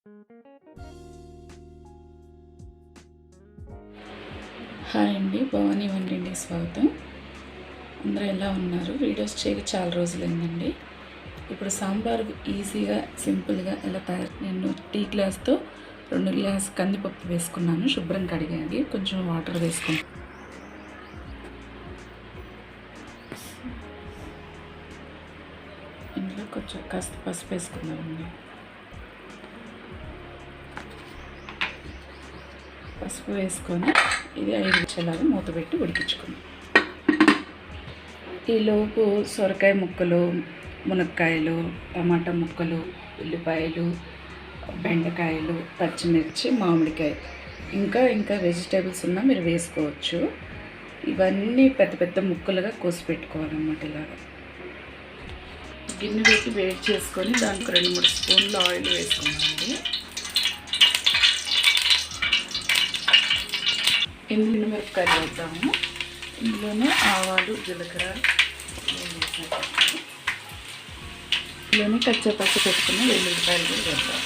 Hi అండి భవానీ వండిండి స్వాగతం. అందరూ ఎలా ఉన్నారు? వీడియోస్ చేయక చాలా రోజులైందండి. ఇప్పుడు సాంబార్ ఈజీగా సింపుల్గా ఎలా తయారు నేను టీ గ్లాస్తో రెండు గ్లాస్ కందిపప్పు వేసుకున్నాను. శుభ్రం కడిగాను. కొంచెం వాటర్ వేసుకున్నాను. ఇందులో కొంచెం కాస్త పసుపు వేసుకున్నామండి పసుపు వేసుకొని ఇది ఐదు నిమిషాలు మూత పెట్టి ఉడికించుకున్నాం ఈలోపు సొరకాయ ముక్కలు మునక్కాయలు టమాటా ముక్కలు ఉల్లిపాయలు బెండకాయలు పచ్చిమిర్చి మామిడికాయ. ఇంకా ఇంకా వెజిటేబుల్స్ ఉన్నా మీరు వేసుకోవచ్చు. ఇవన్నీ పెద్ద పెద్ద ముక్కలుగా కోసి పెట్టుకోవాలన్నమాట ఇలాగా. గిన్నె పెట్టి వేడి చేసుకొని దానికి రెండు మూడు స్పూన్లు ఆయిల్ వేసుకున్నామండి ఇందులో మిరపకాయలు వేద్దాము. ఇందులోనే ఆవాలు జీలకర్ర ఇందులోనే కచ్చపచ్చ పెట్టుకున్న వెల్లుల్లిపాయలు కూడా వేద్దాం.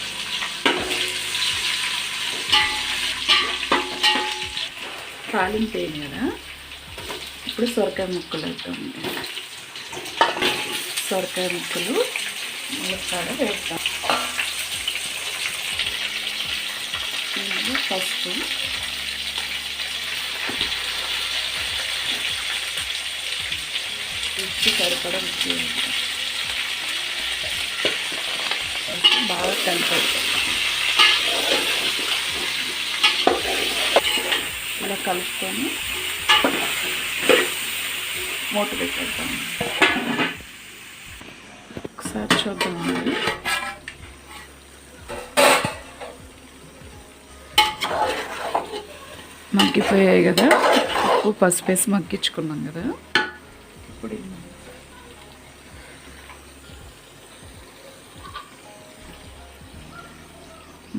తాలింపు వేయం కదా? ఇప్పుడు సొరకాయ ముక్కలు వేస్తాము సొరకాయ ముక్కలు ములక్కాడ వేద్దాం. పసుపు ఉప్పు సరిపడ ఉప్పు బాగా కలిపాలి. ఇలా కలుపుకొని మూత పెట్టేద్దాం. ఒకసారి చూద్దామండి మగ్గిపోయాయి కదా. ఉప్పు పసుపేసి మగ్గించుకున్నాం కదా. ఇప్పుడు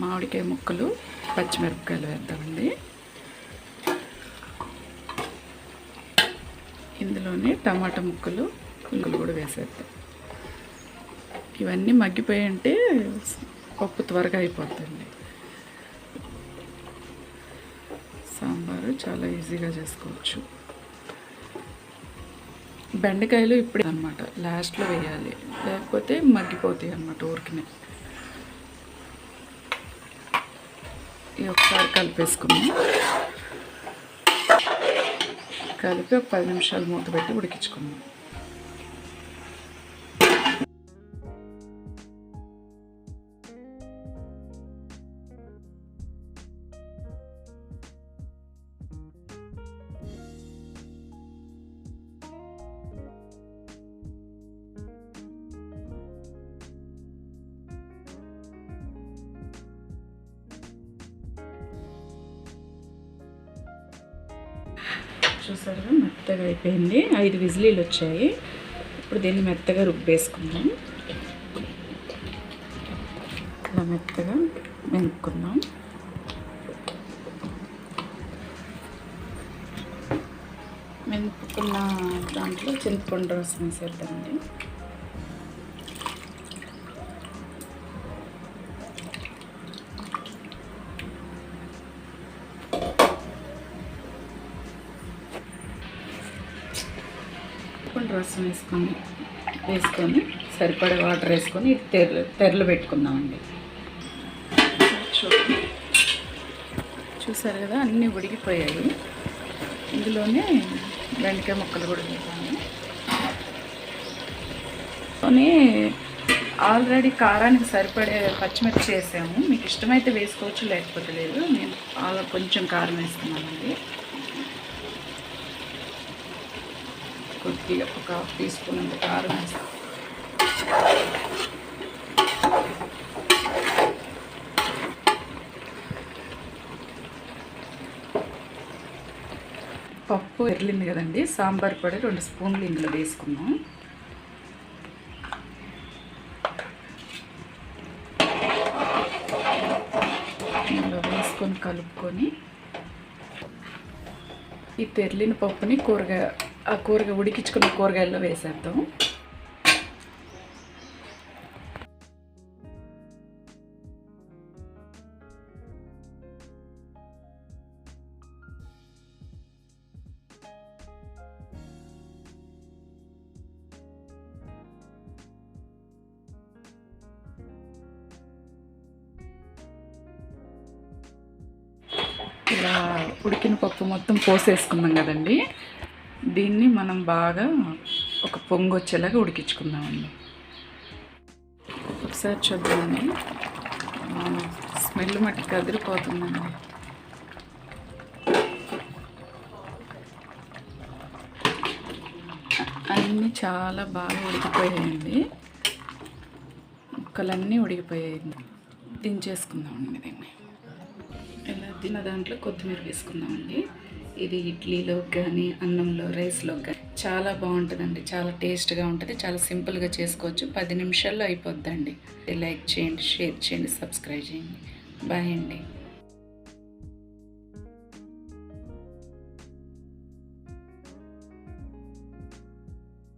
మామిడికాయ ముక్కలు పచ్చిమిరపకాయలు వేద్దామండి. ఇందులోనే టమాటా ముక్కలు పులుగులు కూడా వేసేద్దాం. ఇవన్నీ మగ్గిపోయి అంటే పప్పు త్వరగా అయిపోతుంది. సాంబారు చాలా ఈజీగా చేసుకోవచ్చు. బెండకాయలు ఇప్పుడు అనమాట లాస్ట్లో వేయాలి. లేకపోతే మగ్గిపోతాయి అన్నమాట ఊరికినే. ఇది ఒకసారి కలిపేసుకున్నాం కలిపి ఒక పది నిమిషాలు మూత పెట్టి ఉడికించుకున్నాం చూసారుగా మెత్తగా అయిపోయింది. ఐదు విజిలీలు వచ్చాయి. ఇప్పుడు దీన్ని మెత్తగా రుబ్బేసుకుందాం. ఇలా మెత్తగా మెంకున్నాం మెంపుకున్న దాంట్లో చింతపండు రసం వేసేద్దామండి. చింతపండు రసం వేసుకొని వేసుకొని సరిపడే వాటర్ వేసుకొని తెరలు తెరలు పెట్టుకుందామండి. చూడండి చూసారు కదా అన్నీ ఉడికిపోయాయి. ఇందులోనే బెండకాయ ముక్కలు కూడా వేసాను కానీ ఆల్రెడీ కారానికి సరిపడే పచ్చిమిర్చి వేసాము. మీకు ఇష్టమైతే వేసుకోవచ్చు లేకపోతే లేదు. నేను కొంచెం కారం వేసుకున్నామండి కొద్దిగా ఒక హాఫ్ టీ స్పూన్ అంత కారం వేస్తాం పప్పు ఎర్లింది కదండి సాంబార్ పొడి రెండు స్పూన్లు ఇందులో వేసుకున్నాం ఇందులో వేసుకొని కలుపుకొని ఈ తెర్లిన పప్పుని కూరగాయ ఆ కూరగా ఉడికించుకున్న కూరగాయల్లో వేసేద్దాం. ఇలా ఉడికిన పప్పు మొత్తం పోసేసుకున్నాం కదండి. దీన్ని మనం బాగా ఒక పొంగు వచ్చేలాగా ఉడికించుకుందామండి. ఒకసారి చూద్దామండి. స్మెల్ మట్టి కదిరిపోతుందండి అన్నీ చాలా బాగా ఉడికిపోయాయండి. ముక్కలన్నీ ఉడికిపోయాయండి. దించేసుకుందామండి దీన్ని. ఇలా తిన్న దాంట్లో కొత్తిమీర వేసుకుందామండి. ఇది ఇడ్లీలో కానీ అన్నంలో రైస్లో కానీ చాలా బాగుంటుందండి. చాలా టేస్ట్గా ఉంటుంది. చాలా సింపుల్గా చేసుకోవచ్చు. పది నిమిషాల్లో అయిపోద్దండి. లైక్ చేయండి షేర్ చేయండి సబ్స్క్రైబ్ చేయండి. బాయ్ అండి.